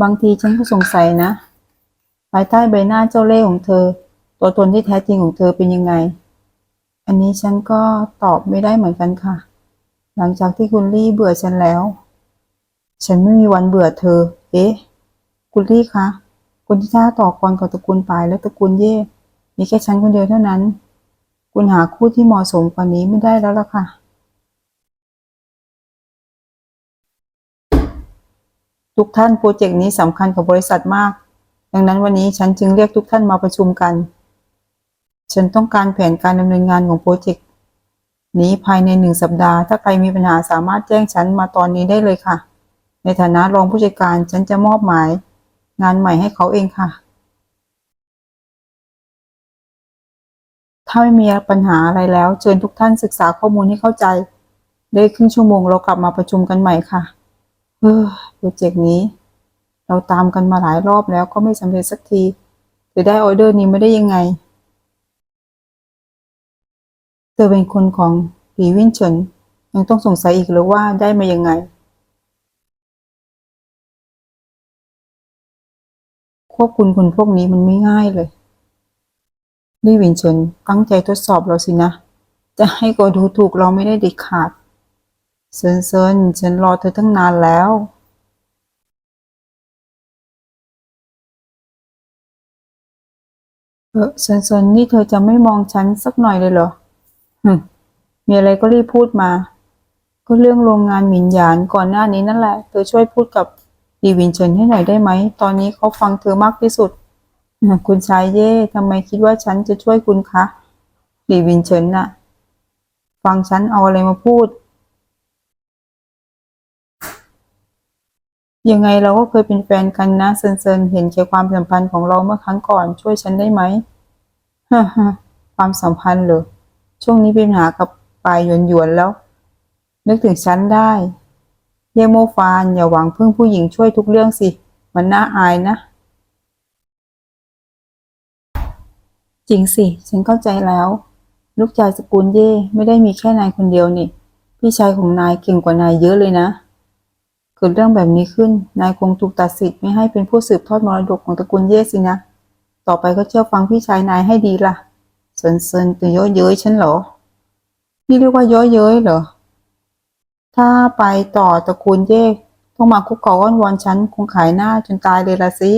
บางทีฉันก็สงสัยนะ ภายใต้ใบหน้าเจ้าเล่ห์ของเธอ ตัวตนที่แท้จริงของเธอเป็นยังไง อันนี้ฉันก็ตอบไม่ได้เหมือนกันค่ะ หลังจากที่คุณลี่เบื่อฉันแล้ว ฉันไม่มีวันเบื่อเธอ เอ๊ะ คุณลี่คะคนที่ท่าต่อกรกับตระกูลปายและตระกูลเย่มีแค่ฉันคนเดียวเท่านั้น คุณหาคู่ที่เหมาะสมกว่านี้ไม่ได้แล้วล่ะค่ะ ทุกท่านโปรเจกต์นี้สำคัญกับบริษัทมาก ดังนั้นวันนี้ฉันจึงเรียกทุกท่านมาประชุมกัน ฉันต้องการแผนการดำเนินงานของโปรเจกต์นี้ภายในหนึ่งสัปดาห์ ถ้าใครมีปัญหาสามารถแจ้งฉันมาตอนนี้ได้เลยค่ะ ในฐานะรองผู้จัดการฉันจะมอบหมาย งานใหม่ให้เขาเองค่ะ ถ้าไม่มีปัญหาอะไรแล้ว เชิญทุกท่านศึกษาข้อมูลให้เข้าใจ ได้ครึ่งชั่วโมงเรากลับมาประชุมกันใหม่ค่ะ เฮ้อโปรเจกต์นี้ เราตามกันมาหลายรอบแล้วก็ไม่สำเร็จสักทีจะได้ออเดอร์นี้ไม่ได้ยังไง เธอเป็นคนของหลีวินเฉินยังต้องสงสัยอีกหรือว่าได้มายังไง ควบคุมคนพวกนี้มันไม่ง่ายเลยลี่วินเฉินตั้งใจทดสอบเราสินะ จะให้โกดูถูกเราไม่ได้เด็ดขาด เซินเซินฉันรอเธอตั้งนานแล้วเออเซินเซินนี่เธอจะไม่มองฉันสักหน่อยเลยเหรอหึมีอะไรก็รีบพูดมา ก็เรื่องโรงงานหมินหยานก่อนหน้านี้นั่นแหละ เธอช่วยพูดกับดีวินเฉินให้หน่อยได้ไหม ตอนนี้เขาฟังเธอมากที่สุด คุณชายเย่ทำไมคิดว่าฉันจะช่วยคุณคะดีวินเฉินน่ะ ฟังฉันเอาอะไรมาพูด ยังไงเราก็เคยเป็นแฟนกันนะเซินเซินเห็นแก่ความสัมพันธ์ของเราเมื่อครั้งก่อนช่วยฉันได้ไหมฮ่าฮ่าความสัมพันธ์เหรอช่วงนี้เป็นปัญหากับปายหยวนหยวนแล้ว นึกถึงฉันได้เยโมฟานอย่าหวังพึ่งผู้หญิงช่วยทุกเรื่องสิ มันน่าอายนะ จริงสิ ฉันเข้าใจแล้ว ลูกชายสกุลเย่ไม่ได้มีแค่นายคนเดียวนี่ พี่ชายของนายเก่งกว่านายเยอะเลยนะ เกิดเรื่องแบบนี้ขึ้น นายคงถูกตัดสิทธิ์ไม่ให้เป็นผู้สืบทอดมรดกของตระกูลเย่สินะ ต่อไปก็เชื่อฟังพี่ชายนายให้ดีล่ะเซินเซินตัวเย้อเย้ยฉันเหรอ นี่เรียกว่าเย้อเย้ยเหรอ ถ้าไปต่อตระกูลเย่ต้องมาคุกเข่าอ้อนวอนฉันคงขายหน้าจนตายเลยละสิ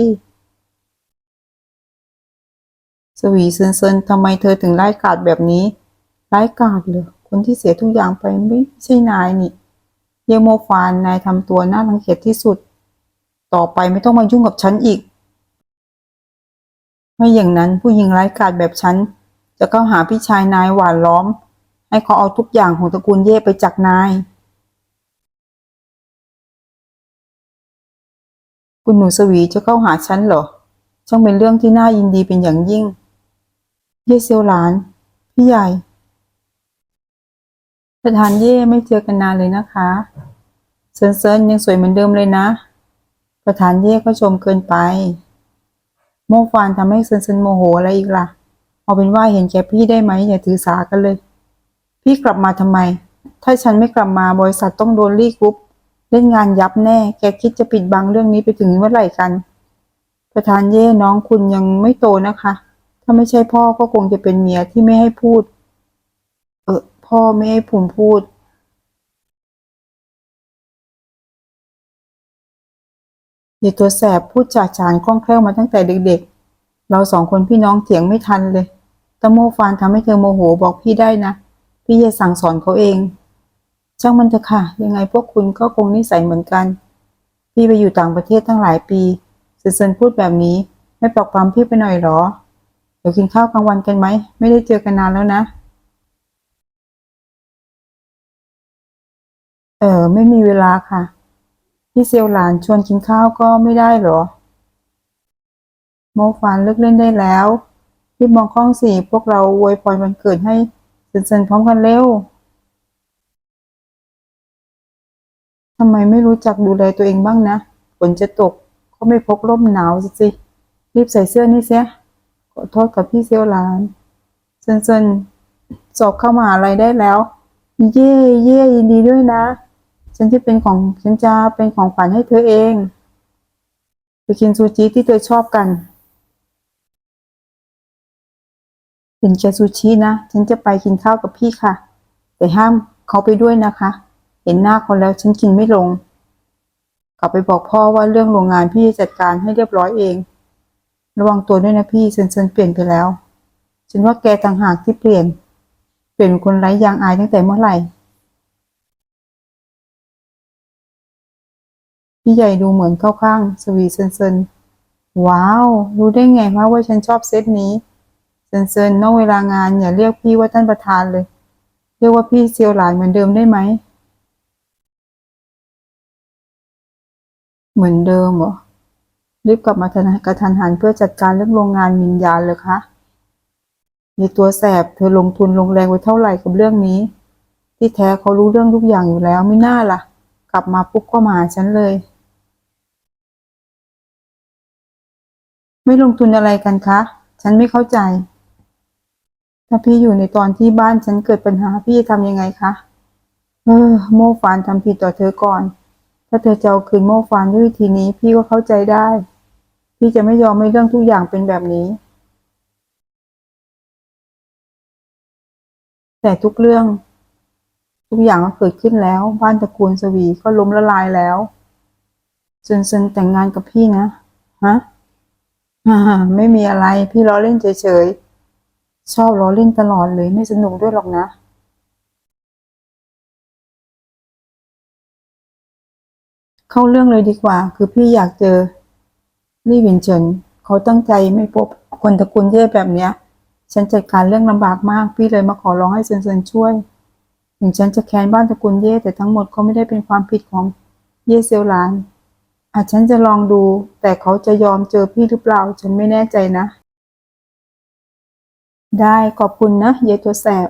สวีเซินเซินทำไมเธอถึงไล่กาดแบบนี้ไล่กาดเหรอคนที่เสียทุกอย่างไปไม่ใช่นายนี่ เยโมฟานนายทำตัวน่ารังเกียจที่สุด ต่อไปไม่ต้องมายุ่งกับฉันอีก ไม่อย่างนั้นผู้หญิงไร้กาจแบบฉัน จะเข้าหาพี่ชายนายหวานล้อม ให้เขาเอาทุกอย่างของตระกูลเย่ไปจากนาย คุณหนูสวีจะเข้าหาฉันเหรอช่างเป็นเรื่องที่น่ายินดีเป็นอย่างยิ่ง เย่เซียวหลาน พี่ใหญ่ ประธานเย่ไม่เจอกันนานเลยนะคะเซินเซินยังสวยเหมือนเดิมเลยนะ ประธานเย่ก็ชมเกินไป โมฟานทำให้เซินเซินโมโหอะไรอีกล่ะ เอาเป็นว่าเห็นแกพี่ได้ไหมอย่าถือสากันเลย พี่กลับมาทำไม ถ้าฉันไม่กลับมาบริษัทต้องโดนรีกรุ๊ปเล่นงานยับแน่ แกคิดจะปิดบังเรื่องนี้ไปถึงเมื่อไหร่กัน ประธานเย่น้องคุณยังไม่โตนะคะ ถ้าไม่ใช่พ่อก็คงจะเป็นเมียที่ไม่ให้พูด พ่อไม่ให้ผมพูดเด็กตัวแสบพูดจาฉานคล่องแคล่วมาตั้งแต่เด็กๆ เราสองคนพี่น้องเถียงไม่ทันเลยตะโมฟานทำให้เธอโมโหบอกพี่ได้นะ พี่จะสั่งสอนเขาเอง ช่างมันเถอะค่ะ ยังไงพวกคุณก็คงนิสัยเหมือนกัน พี่ไปอยู่ต่างประเทศตั้งหลายปีเซนเซนพูดแบบนี้ ไม่ปลอบความพี่ไปหน่อยหรอ เดี๋ยวกินข้าวกลางวันกันไหม ไม่ได้เจอกันนานแล้วนะ เออไม่มีเวลาค่ะ พี่เซียวหลานชวนกินข้าวก็ไม่ได้เหรอ โมฟานเลิกเล่นได้แล้วรีบมองกล้องสิพวกเราอวยพรวันเกิดให้เซนๆพร้อมกันเร็วทำไมไม่รู้จักดูแลตัวเองบ้างนะฝนจะตกก็ไม่พกร่มหนาวสิรีบใส่เสื้อนี่เสียขอโทษกับพี่เซียวหลานเซนๆสอบเข้ามหาลัยได้แล้ว เย่เย่ยินดีด้วยนะ ฉันจะเป็นของฉันจะเป็นของขวัญให้เธอเอง ไปกินซูชิที่เธอชอบกันเห็นแก่ซูชินะ ฉันจะไปกินข้าวกับพี่ค่ะ แต่ห้ามเขาไปด้วยนะคะ เห็นหน้าเขาแล้วฉันกินไม่ลง กลับไปบอกพ่อว่าเรื่องโรงงานพี่จะจัดการให้เรียบร้อยเอง ระวังตัวด้วยนะพี่เซนเซนเปลี่ยนไปแล้ว ฉันว่าแกต่างหากที่เปลี่ยน เปลี่ยนเป็นคนไร้ยางอายตั้งแต่เมื่อไหร่ พี่ใหญ่ดูเหมือนเข้าข้างสวีเซนเซนว้าว รู้ได้ไงคะว่าฉันชอบเซตนี้เซนเซนนอกเวลางานอย่าเรียกพี่ว่าท่านประธานเลย เรียกว่าพี่เซียวหลานเหมือนเดิมได้ไหม เหมือนเดิมเหรอ รีบกลับมาทันกระทันหันเพื่อจัดการเรื่องโรงงานมินยานเลยคะมีตัวแสบเธอลงทุนลงแรงไว้เท่าไหร่กับเรื่องนี้ ที่แท้เขารู้เรื่องทุกอย่างอยู่แล้วไม่น่าล่ะ กลับมาปุ๊บก็มาหาฉันเลย ไม่ลงทุนอะไรกันคะ ฉันไม่เข้าใจ ถ้าพี่อยู่ในตอนที่บ้านฉันเกิดปัญหาพี่จะทำยังไงคะ เออ โมฟานทำผิดต่อเธอก่อน ถ้าเธอจะเอาคืนโมฟานด้วยวิธีนี้พี่ก็เข้าใจได้ พี่จะไม่ยอมให้เรื่องทุกอย่างเป็นแบบนี้ แต่ทุกเรื่อง ทุกอย่างก็เกิดขึ้นแล้ว บ้านตระกูลสวีก็ล้มละลายแล้วเซนเซนแต่งงานกับพี่นะ ฮะ ไม่มีอะไร พี่ล้อเล่นเฉยๆ ชอบล้อเล่นตลอดเลยไม่สนุกด้วยหรอกนะ เข้าเรื่องเลยดีกว่า คือพี่อยากเจอลี่วินเฉินเขาตั้งใจไม่พบคนตระกูลเย่แบบเนี้ย ฉันจัดการเรื่องลำบากมาก พี่เลยมาขอร้องให้เซนเซนช่วยถึงฉันจะแค้นบ้านตระกูลเย่แต่ทั้งหมดก็ไม่ได้เป็นความผิดของเย่เซียวหลาน อาจฉันจะลองดู แต่เขาจะยอมเจอพี่หรือเปล่า ฉันไม่แน่ใจนะ ได้ขอบคุณนะเยายตัวแสบ